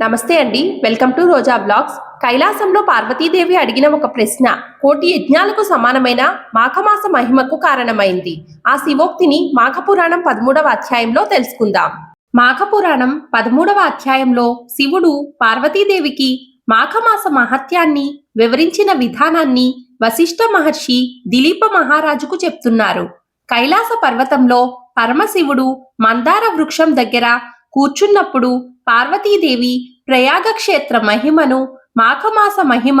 నమస్తే అండి. Welcome to Roja blogs. కైలాసంలో పార్వతీదేవి అడిగిన ఒక ప్రశ్న కోటి యజ్ఞాలకు సమానమైన మాఘమాస మహిమకు కారణమైంది. ఆ శివోక్తిని మాఘపురాణం పదమూడవ అధ్యాయంలో తెలుసుకుందాం. మాఘపురాణం పదమూడవ అధ్యాయంలో శివుడు పార్వతీదేవికి మాఘమాస మహత్యాన్ని వివరించిన విధానాన్ని వశిష్ఠ మహర్షి దిలీప మహారాజుకు చెప్తున్నారు. కైలాస పర్వతంలో పరమశివుడు మందార వృక్షం దగ్గర కూర్చున్నప్పుడు పార్వతీదేవి ప్రయాగ క్షేత్ర మహిమను మాఘమాస మహిమ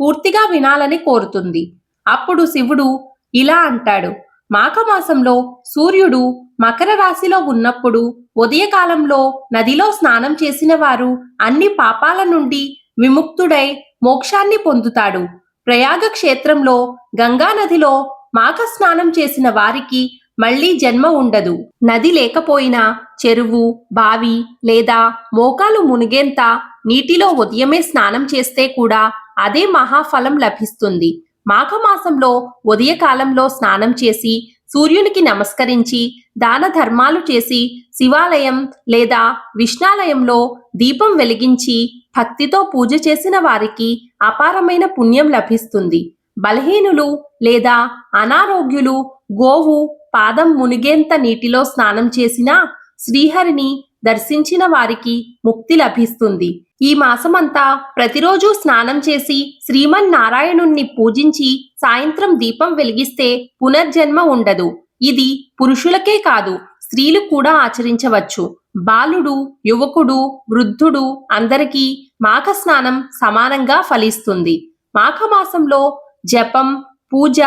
పూర్తిగా వినాలని కోరుతుంది. అప్పుడు శివుడు ఇలా అంటాడు మాఘమాసంలో సూర్యుడు మకర రాశిలో ఉన్నప్పుడు ఉదయకాలంలో నదిలో స్నానం చేసిన వారు అన్ని పాపాల నుండి విముక్తుడై మోక్షాన్ని పొందుతాడు. ప్రయాగ క్షేత్రంలో గంగా నదిలో మాఘ స్నానం చేసిన వారికి మళ్ళీ జన్మ ఉండదు. నది లేకపోయినా చెరువు బావి లేదా మోకాలు మునిగేంత నీటిలో ఉదయమే స్నానం చేస్తే కూడా అదే మహాఫలం లభిస్తుంది. మాఘమాసంలో ఉదయకాలంలో స్నానం చేసి సూర్యునికి నమస్కరించి దాన ధర్మాలు చేసి శివాలయం లేదా విష్ణాలయంలో దీపం వెలిగించి భక్తితో పూజ చేసిన వారికి అపారమైన పుణ్యం లభిస్తుంది. బలహీనులు లేదా అనారోగ్యులు గోవు పాదం మునిగేంత నీటిలో స్నానం చేసినా శ్రీహరిని దర్శించిన వారికి ముక్తి లభిస్తుంది. ఈ మాసమంతా ప్రతిరోజు స్నానం చేసి శ్రీమన్నారాయణుణ్ణి పూజించి సాయంత్రం దీపం వెలిగిస్తే పునర్జన్మ ఉండదు. ఇది పురుషులకే కాదు స్త్రీలు కూడా ఆచరించవచ్చు. బాలుడు యువకుడు వృద్ధుడు అందరికీ మాఘ స్నానం సమానంగా ఫలిస్తుంది. మాఘమాసంలో జపం పూజ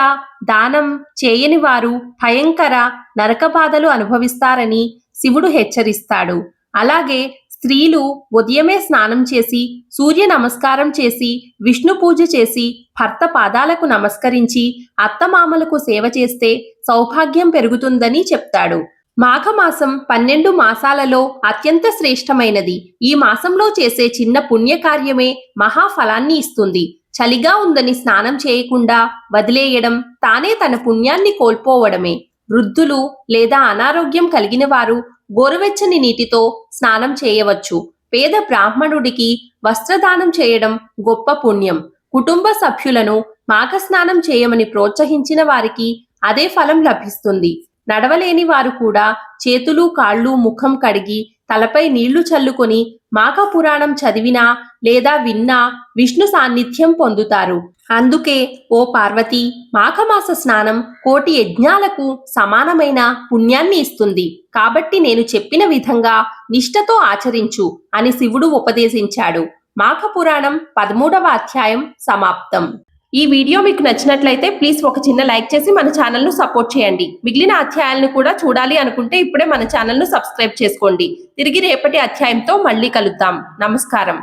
దానం చేయని వారు భయంకర నరక బాధలు అనుభవిస్తారని శివుడు హెచ్చరిస్తాడు. అలాగే స్త్రీలు ఉదయమే స్నానం చేసి సూర్య నమస్కారం చేసి విష్ణు పూజ చేసి భర్త పాదాలకు నమస్కరించి అత్తమామలకు సేవ చేస్తే సౌభాగ్యం పెరుగుతుందని చెప్తాడు. మాఘమాసం పన్నెండు మాసాలలో అత్యంత శ్రేష్టమైనది. ఈ మాసంలో చేసే చిన్న పుణ్యకార్యమే మహాఫలాన్ని ఇస్తుంది. చలిగా ఉందని స్నానం చేయకుండా వదిలేయడం తానే తన పుణ్యాన్ని కోల్పోవడమే. వృద్ధులు లేదా అనారోగ్యం కలిగిన వారు గోరువెచ్చని నీటితో స్నానం చేయవచ్చు. పేద బ్రాహ్మణుడికి వస్త్రదానం చేయడం గొప్ప పుణ్యం. కుటుంబ సభ్యులను మాఘస్నానం చేయమని ప్రోత్సహించిన వారికి అదే ఫలం లభిస్తుంది. నడవలేని వారు కూడా చేతులు కాళ్ళు ముఖం కడిగి తలపై నీళ్ళు చల్లుకొని మాఘ పురాణం చదివినా లేదా విన్నా విష్ణు సాన్నిధ్యం పొందుతారు. అందుకే ఓ పార్వతి మాఘమాస స్నానం కోటి యజ్ఞాలకు సమానమైన పుణ్యాన్ని ఇస్తుంది. కాబట్టి నేను చెప్పిన విధంగా నిష్ఠతో ఆచరించు అని శివుడు ఉపదేశించాడు. మాఘ పురాణం పదమూడవ అధ్యాయం సమాప్తం. ఈ వీడియో మీకు నచ్చినట్లయితే ప్లీజ్ ఒక చిన్న లైక్ చేసి మన ఛానల్ను సపోర్ట్ చేయండి. మిగిలిన అధ్యాయాలను కూడా చూడాలి అనుకుంటే ఇప్పుడే మన ఛానల్ను సబ్స్క్రైబ్ చేసుకోండి. తిరిగి రేపటి అధ్యాయంతో మళ్ళీ కలుద్దాం. నమస్కారం.